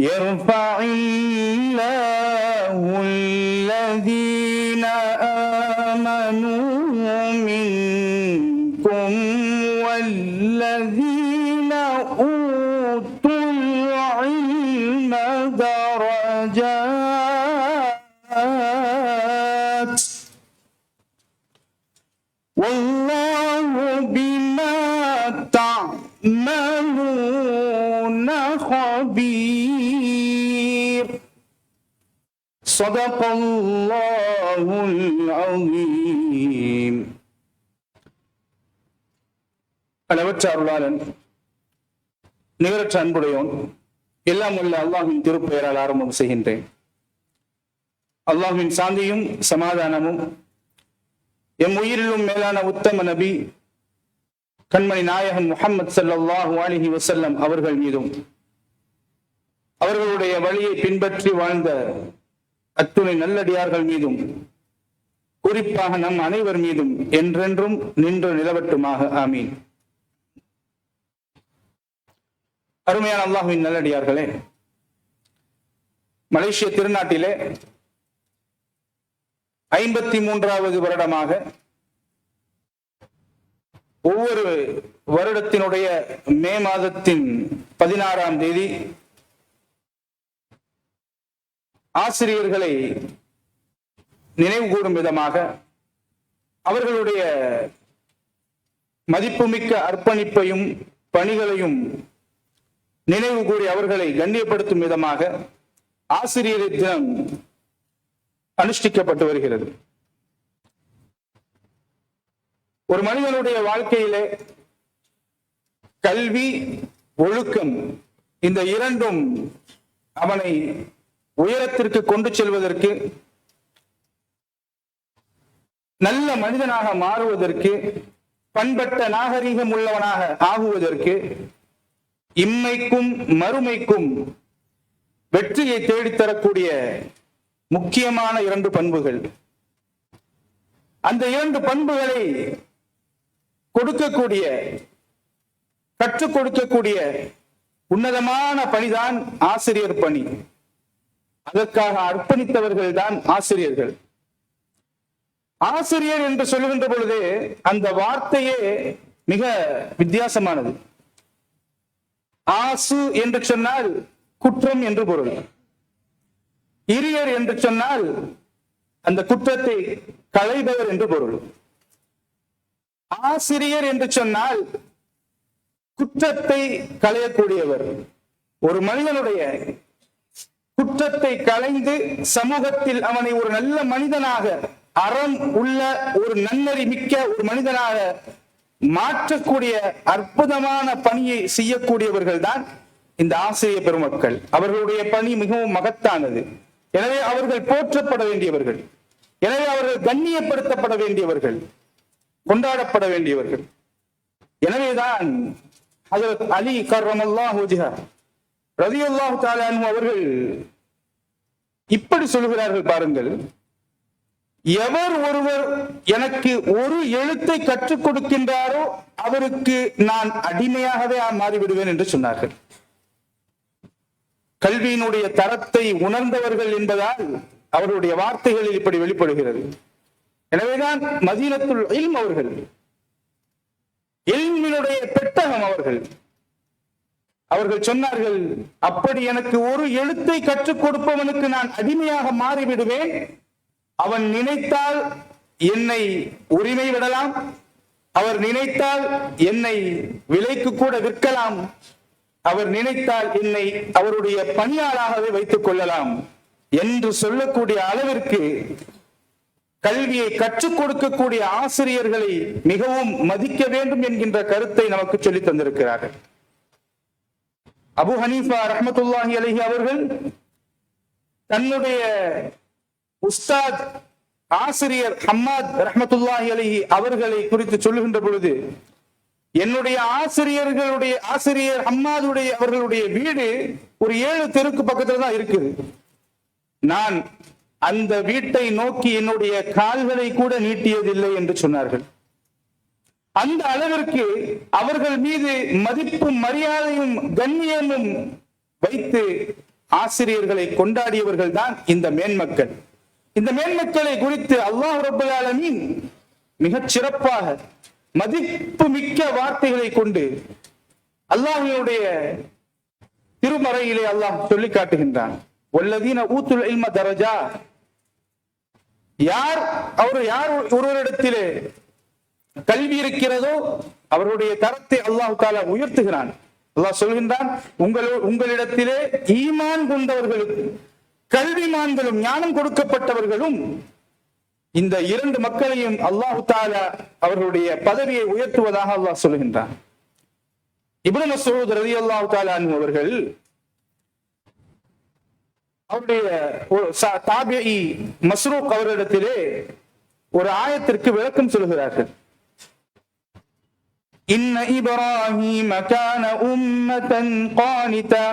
يرفع الله الذين آمنوا صدق الله العظيم அளவற்ற அருளாளன் நிகரற்ற அன்புடையோன் எல்லாம் உள்ள அல்லாஹின் திருப்பெயரால் ஆரம்பம் செய்கின்றேன் அல்லாஹின் சாந்தியும் சமாதானமும் எம் உயிரிலும் மேலான உத்தம நபி கண்மணி நாயகன் முஹம்மது ஸல்லல்லாஹு அலைஹி வஸல்லம் அவர்கள் மீதும் அவர்களுடைய வழியை பின்பற்றி வாழ்ந்த அத்துணை நல்லடியார்கள் மீதும் குறிப்பாக நம் அனைவர் மீதும் என்றென்றும் நின்று நிலவட்டுமாக. ஆமீன். அருமையான அல்லாஹுவின் நல்லடியார்களே மலேசிய திருநாட்டிலே ஐம்பத்தி மூன்றாவது வருடமாக ஒவ்வொரு வருடத்தினுடைய மே மாதத்தின் பதினாறாம் தேதி ஆசிரியர்களை நினைவு கூடும் விதமாக அவர்களுடைய மதிப்புமிக்க அர்ப்பணிப்பையும் பணிகளையும் நினைவு கூறி அவர்களை கண்ணியப்படுத்தும் விதமாக ஆசிரியர் தினம் அனுஷ்டிக்கப்பட்டு வருகிறது. ஒரு மனிதனுடைய வாழ்க்கையிலே கல்வி ஒழுக்கம் இந்த இரண்டும் அவனை உயரத்திற்கு கொண்டு செல்வதற்கு நல்ல மனிதனாக மாறுவதற்கு பண்பட்ட நாகரிகம் உள்ளவனாக ஆகுவதற்கு இம்மைக்கும் மறுமைக்கும் வெற்றியை தேடித்தரக்கூடிய முக்கியமான இரண்டு பண்புகள். அந்த இரண்டு பண்புகளை கொடுக்கக்கூடிய கற்றுக் கொடுக்கக்கூடிய உன்னதமான பணிதான் ஆசிரியர் பணி. அதற்காக அர்ப்பணித்தவர்கள் தான் ஆசிரியர்கள். ஆசிரியர் என்று சொல்லுகின்ற பொழுது அந்த வார்த்தையே மிக வித்தியாசமானது. ஆசு என்று சொன்னால் குற்றம் என்று பொருள். இரியர் என்று சொன்னால் அந்த குற்றத்தை களைபவர் என்று பொருள். ஆசிரியர் என்று சொன்னால் குற்றத்தை களையக்கூடியவர். ஒரு மனிதனுடைய குற்றத்தை களைந்து சமூகத்தில் அவனை ஒரு நல்ல மனிதனாக அறம் உள்ள ஒரு நன்னறி மிக்க ஒரு மனிதனாக மாற்றக்கூடிய அற்புதமான பணியை செய்யக்கூடியவர்கள் தான் இந்த ஆசிரிய பெருமக்கள். அவர்களுடைய பணி மிகவும் மகத்தானது. எனவே அவர்கள் போற்றப்பட வேண்டியவர்கள். எனவே அவர்கள் கண்ணியப்படுத்தப்பட வேண்டியவர்கள். கொண்டாடப்பட வேண்டியவர்கள். எனவேதான் அலி கர்ரமல்லா ரதி அல்லாஹு தாலானு அவர்கள் இப்படி சொல்கிறார்கள் பாருங்கள். எவர் ஒருவர் எனக்கு ஒரு எழுத்தை கற்றுக் கொடுக்கின்றாரோ அவருக்கு நான் அடிமையாகவே மாறிவிடுவேன் என்று சொன்னார்கள். கல்வியினுடைய தரத்தை உணர்ந்தவர்கள் என்பதால் அவருடைய வார்த்தைகளில் இப்படி வெளிப்படுகிறது. எனவேதான் மதீனத்துள் இல்ம் அவர்கள் இல்மினுடைய பெட்டகம் அவர்கள் அவர்கள் சொன்னார்கள் அப்படி எனக்கு ஒரு எழுத்தை கற்றுக் கொடுப்பவனுக்கு நான் அடிமையாக மாறிவிடுவேன். அவன் நினைத்தால் என்னை உரிமை விடலாம். அவர் நினைத்தால் என்னை விலைக்கு கூட விற்கலாம். அவர் நினைத்தால் என்னை அவருடைய பணியாளாகவே வைத்துக் கொள்ளலாம். என்று சொல்லக்கூடிய அளவிற்கு கல்வியை கற்றுக் கொடுக்கக்கூடிய ஆசிரியர்களை மிகவும் மதிக்க வேண்டும் என்கின்ற கருத்தை நமக்கு சொல்லித் தந்திருக்கிறார்கள். அபு ஹனீஃபா ரஹமத்துல்லாஹி அலஹி அவர்கள் தன்னுடைய உஸ்தாத் ஆசிரியர் ஹம்மாத் ரஹமத்துல்லாஹி அலஹி அவர்களை குறித்து சொல்லுகின்ற பொழுது என்னுடைய ஆசிரியர்களுடைய ஆசிரியர் ஹம்மாதுடைய அவர்களுடைய வீடு ஒரு ஏழு தெருக்கு பக்கத்துல தான் இருக்குது. நான் அந்த வீட்டை நோக்கி என்னுடைய கால்களை கூட நீட்டியதில்லை என்று சொன்னார்கள். அந்த அளவிற்கு அவர்கள் மீது மதிப்பும் மரியாதையும் கண்ணியமும் வைத்து ஆசிரியர்களை கொண்டாடியவர்கள் தான் இந்த மேன்மக்கள். இந்த மேன்மக்களை குறித்து அல்லாஹ் ரபுல் மிகச் சிறப்பாக மதிப்பு மிக்க வார்த்தைகளை கொண்டு அல்லாஹினுடைய திருமறையிலே அல்லாஹ் சொல்லி காட்டுகின்றான். ஒல்லதீன ஊத்துல் இல்ம தரஜா. யார் அவர் யார் ஒருவரிடத்திலே கல்வி இருக்கிறதோ அவருடைய தரத்தை அல்லாஹு தாலா உயர்த்துகிறான். அல்லாஹ் சொல்கின்றான் உங்களோ உங்களிடத்திலே ஈமான் கொண்டவர்களுக்கு கல்விமான்களும் ஞானம் கொடுக்கப்பட்டவர்களும் இந்த இரண்டு மக்களையும் அல்லாஹு தாலா அவர்களுடைய பதவியை உயர்த்துவதாக அல்லாஹ் சொல்கின்றான். இப்னு மசூத் ரதி அல்லாஹு தாலா அவர்கள் அவருடைய ஒரு தாபியி மஸ்ரூக் அவரிடத்திலே ஒரு ஆயத்திற்கு விளக்கம் சொல்கிறார்கள். இன்ன இப்ராஹீம كان உம்மதன் قانتا.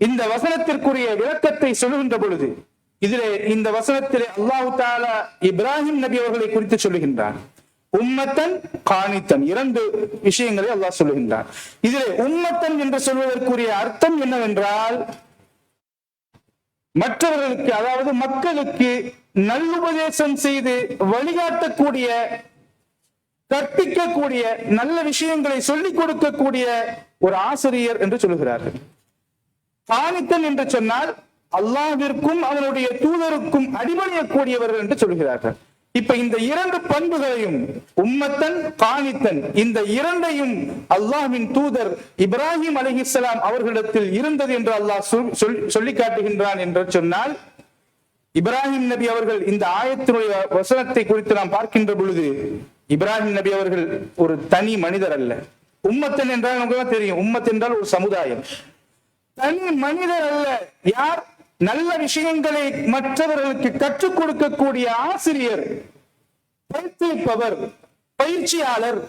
இந்த வசனத்திற்குரிய விளக்கத்தை சொல்லுகின்ற பொழுது இதிலே இந்த வசனத்திலே அல்லாஹு தாலா இப்ராஹிம் நபி அவர்களை குறித்து சொல்லுகின்றான். உம்மத்தன் காணித்தன். இரண்டு விஷயங்களை அல்லாஹ் சொல்லுகின்றான். இதிலே உம்மத்தன் என்று சொல்வதற்குரிய அர்த்தம் என்னவென்றால் மற்றவர்களுக்கு அதாவது மக்களுக்கு நல்லுபதேசம் செய்து வழிகாட்டக்கூடிய கற்பிக்கக்கூடிய நல்ல விஷயங்களை சொல்லிக் கொடுக்கக்கூடிய ஒரு ஆசிரியர் என்று சொல்லுகிறார்கள். காணித்தன் என்று சொன்னால் அல்லாவிற்கும் அவனுடைய தூதருக்கும் அடிபணியக்கூடியவர்கள் என்று சொல்கிறார்கள் இப்ப இந்த இரண்டு பண்புகளையும் உம்மத்தன் காணித்தன் இந்த இரண்டையும் அல்லாஹ்வின் தூதர் இப்ராஹிம் அலிஹிஸ்லாம் அவர்களிடத்தில் இருந்தது என்று அல்லாஹ் சொல்- சொல்- சொல்லி காட்டுகின்றான் என்று சொன்னால் இப்ராஹிம் நபி அவர்கள் இந்த ஆயத்தினுடைய வசனத்தை குறித்து நாம் பார்க்கின்ற பொழுது இப்ராஹிம் நபி அவர்கள் ஒரு தனி மனிதர் அல்ல. உம்மத்தன் என்றால் நமக்கு தான் தெரியும். உம்மத் என்றால் ஒரு சமுதாயம். தனி மனிதர் அல்ல. யார்? நல்ல விஷயங்களை மற்றவர்களுக்கு கற்றுக் கொடுக்கக்கூடிய ஆசிரியர் பயிற்றுவிப்பவர் பயிற்சியாளர்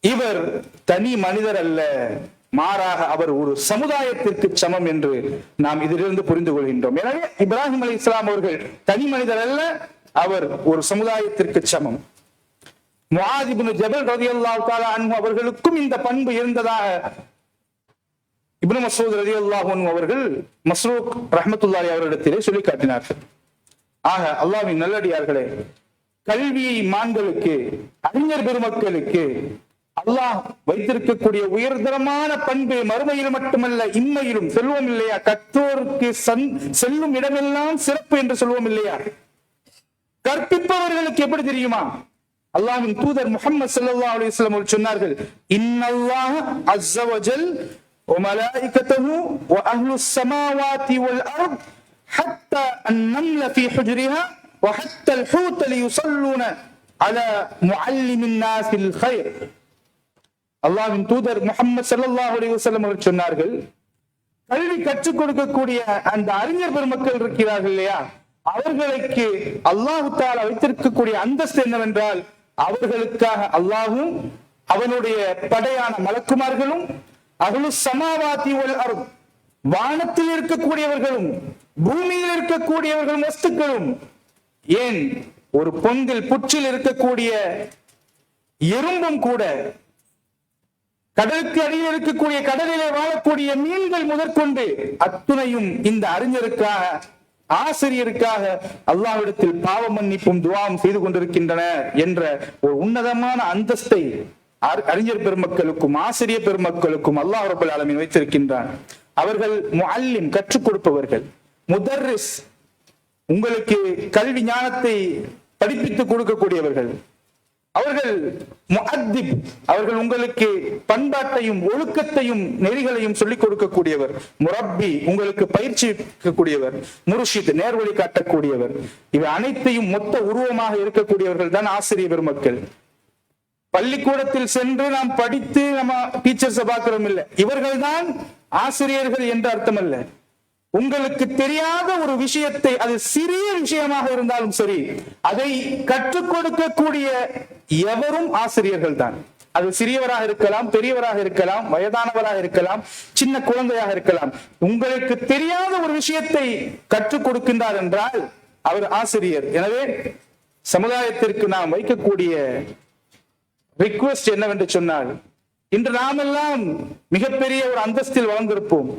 இவர் தனி மனிதர் அல்ல. மாறாக அவர் ஒரு சமுதாயத்திற்கு சமம் என்று நாம் இதிலிருந்து புரிந்து கொள்கின்றோம். எனவே இப்ராஹிம் அலி இஸ்லாம் அவர்கள் தனி மனிதர் அல்ல அவர் ஒரு சமுதாயத்திற்கு சமம். முஆதிபுன் ஜபல் ரதி அல்லாஹ் தாலா அன்பு அவர்களுக்கும் இந்த பண்பு இருந்ததாக இப்னு மசூத் ரதி அல்லாஹன் அவர்கள் மஸ்ரூக் ரஹமத்துல்லாரி அவரிடத்திலே சொல்லி காட்டினார்கள் ஆக அல்லாவின் நல்லடியார்களே கல்வியை மான்களுக்கு அறிஞர் பெருமக்களுக்கு அல்லாஹ் வைத்திருக்கக்கூடிய உயர்தரமான பண்பு மறுமையில் மட்டுமல்ல இம்மையிலும் செல்வம் இல்லையா? கற்றோருக்கு செல்லும் இடமெல்லாம் சிறப்பு என்று சொல்வோம் இல்லையா? கற்பிப்பவர்களுக்கு எப்படி தெரியுமா? அல்லாஹ்வின் தூதர் முஹம்மது ஸல்லல்லாஹு அலைஹி வஸல்லம் அவர்கள் சொன்னார்கள் இன்னல்லாஹ அஸ்ஸ வஜல் وملائكته وأهل السماوات والأرض حتى النمل في حجرها وحتى الحوت ليصلون على معلم الناس الخير அல்லாஹ்வின் தூதர் முஹம்மது ஸல்லல்லாஹு அலைஹி வஸல்லம் அவர்கள் சொன்னார்கள் கல்வி கற்றுக் கொடுக்கக்கூடிய அந்த அறிஞர் பெருமக்கள் இருக்கிறார்கள் இல்லையா அவர்களுக்கு அல்லாஹு தாலா வைத்திருக்கக்கூடிய அந்தஸ்து என்னவென்றால் அவர்களுக்காக அல்லாஹும் அவனுடைய படையான மலக்குமார்களும் அகலு சமாவாதி வல் வானத்தில் இருக்கக்கூடியவர்களும் பூமியில் இருக்கக்கூடியவர்களும் வஸ்துக்களும் ஏன் ஒரு பொந்தில் புற்றில் இருக்கக்கூடிய எறும்பும் கூட கடலுக்கு அடியில் இருக்கக்கூடிய கடலிலே வாழக்கூடிய மீன்கள் முதற்கொண்டு அத்துணையும் இந்த அறிஞருக்காக ஆசிரியருக்காக அல்லாவிடத்தில் பாவ மன்னிப்பும் துவாவும் செய்து கொண்டிருக்கின்றன என்ற ஒரு உன்னதமான அந்தஸ்தை அறிஞர் பெருமக்களுக்கும் ஆசிரியர் பெருமக்களுக்கும் அல்லாஹ் ரபுல் ஆலமீன் வைத்திருக்கின்றான். அவர்கள் முஅல்லிம் கற்றுக் கொடுப்பவர்கள். முதர்ரிஸ் உங்களுக்கு கல்வி ஞானத்தை படிப்பித்துக் கொடுக்கக்கூடியவர்கள். அவர்கள் அவர்கள் உங்களுக்கு பண்பாட்டையும் ஒழுக்கத்தையும் நெறிகளையும் சொல்லிக் கொடுக்கக்கூடியவர். முரப்பி உங்களுக்கு பயிற்சிக்கக்கூடியவர். முருஷித் நேர்வழி காட்டக்கூடியவர். இவை அனைத்தையும் மொத்த உருவமாக இருக்கக்கூடியவர்கள் தான் ஆசிரிய பெருமக்கள். பள்ளிக்கூடத்தில் சென்று நாம் படித்து நம்ம டீச்சர்ஸை பார்க்கிறோம் இல்லை. இவர்கள் தான் ஆசிரியர்கள் என்று அர்த்தம் அல்ல உங்களுக்கு தெரியாத ஒரு விஷயத்தை அது சிறிய விஷயமாக இருந்தாலும் சரி அதை கற்றுக் கொடுக்கக்கூடிய எவரும் ஆசிரியர்கள் தான் அது சிறியவராக இருக்கலாம் பெரியவராக இருக்கலாம் வயதானவராக இருக்கலாம் சின்ன குழந்தையாக இருக்கலாம். உங்களுக்கு தெரியாத ஒரு விஷயத்தை கற்றுக் கொடுக்கின்றார் என்றால் அவர் ஆசிரியர். எனவே சமுதாயத்திற்கு நாம் வைக்கக்கூடிய ரிக்வெஸ்ட் என்னவென்று சொன்னால் இன்று நாமெல்லாம் மிகப்பெரிய ஒரு அந்தஸ்தில் வளர்ந்திருப்போம்.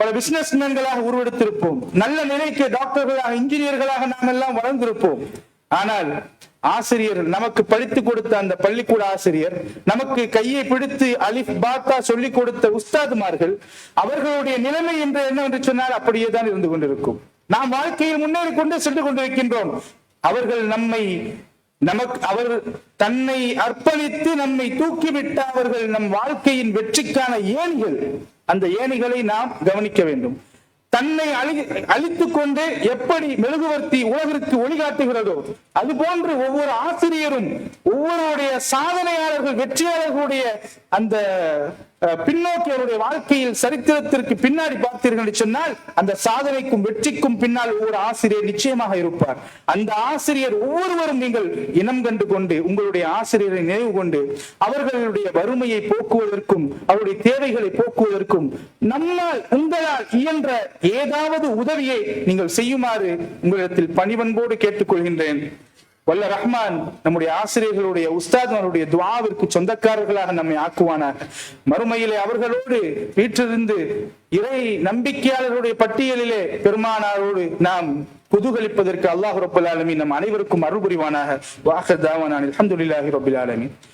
பல பிசினஸ் மேன்களாக உருவெடுத்திருப்போம். நல்ல நிலைக்கு டாக்டர்களாக இன்ஜினியர்களாக நாம் எல்லாம் வளர்ந்திருப்போம். ஆனால் ஆசிரியர் நமக்கு படித்து கொடுத்த அந்த பள்ளிக்கூட ஆசிரியர் நமக்கு கையை பிடித்து அலிஃப் பாத்தா சொல்லிக் கொடுத்த உஸ்தாதுமார்கள் அவர்களுடைய நிலைமை என்று என்னவென்று சொன்னால் அப்படியே தான் இருந்து கொண்டிருக்கும். நாம் வாழ்க்கையில் முன்னேறி கொண்டு சென்று கொண்டிருக்கின்றோம். அவர்கள் நம்மை நமக்கு அவர் தன்னை அர்ப்பணித்து நம்மை தூக்கிவிட்ட அவர்கள் நம் வாழ்க்கையின் வெற்றிக்கான ஏணிகள். அந்த ஏணிகளை நாம் கவனிக்க வேண்டும். தன்னை அழி அழித்துக் கொண்டு எப்படி மெழுகுவர்த்தி உலகிற்கு ஒளிகாட்டுகிறதோ அது போன்று ஒவ்வொரு ஆசிரியரும் ஒவ்வொருடைய சாதனையாளர்கள் வெற்றியாளர்களுடைய அந்த பின்னோக்கி அவருடைய வாழ்க்கையில் சரித்திரத்திற்கு பின்னாடி பார்த்தீர்கள் சொன்னால் அந்த சாதனைக்கும் வெற்றிக்கும் பின்னால் ஒவ்வொரு ஆசிரியர் நிச்சயமாக இருப்பார். அந்த ஆசிரியர் ஒவ்வொருவரும் நீங்கள் இனம் கண்டு கொண்டு உங்களுடைய ஆசிரியரை நினைவு கொண்டு அவர்களுடைய வறுமையை போக்குவதற்கும் அவருடைய தேவைகளை போக்குவதற்கும் நம்மால் உங்களால் இயன்ற ஏதாவது உதவியை நீங்கள் செய்யுமாறு உங்களிடத்தில் பணிவன்போடு கேட்டுக்கொள்கின்றேன். வல்ல ரஹ்மான் நம்முடைய ஆசிரியர்களுடைய உஸ்தாத்மாருடைய துவாவிற்கு சொந்தக்காரர்களாக நம்மை ஆக்குவானாக மறுமையிலே அவர்களோடு வீற்றிருந்து இறை நம்பிக்கையாளர்களுடைய பட்டியலிலே பெருமானாரோடு நாம் குதூகலிப்பதற்கு அல்லாஹ் ரபுல் ஆலமி நம் அனைவருக்கும் அருள் புரிவானாக வாஹர் தாவானான் அல்ஹம்துலில்லாஹி ரப்பில் ஆலமி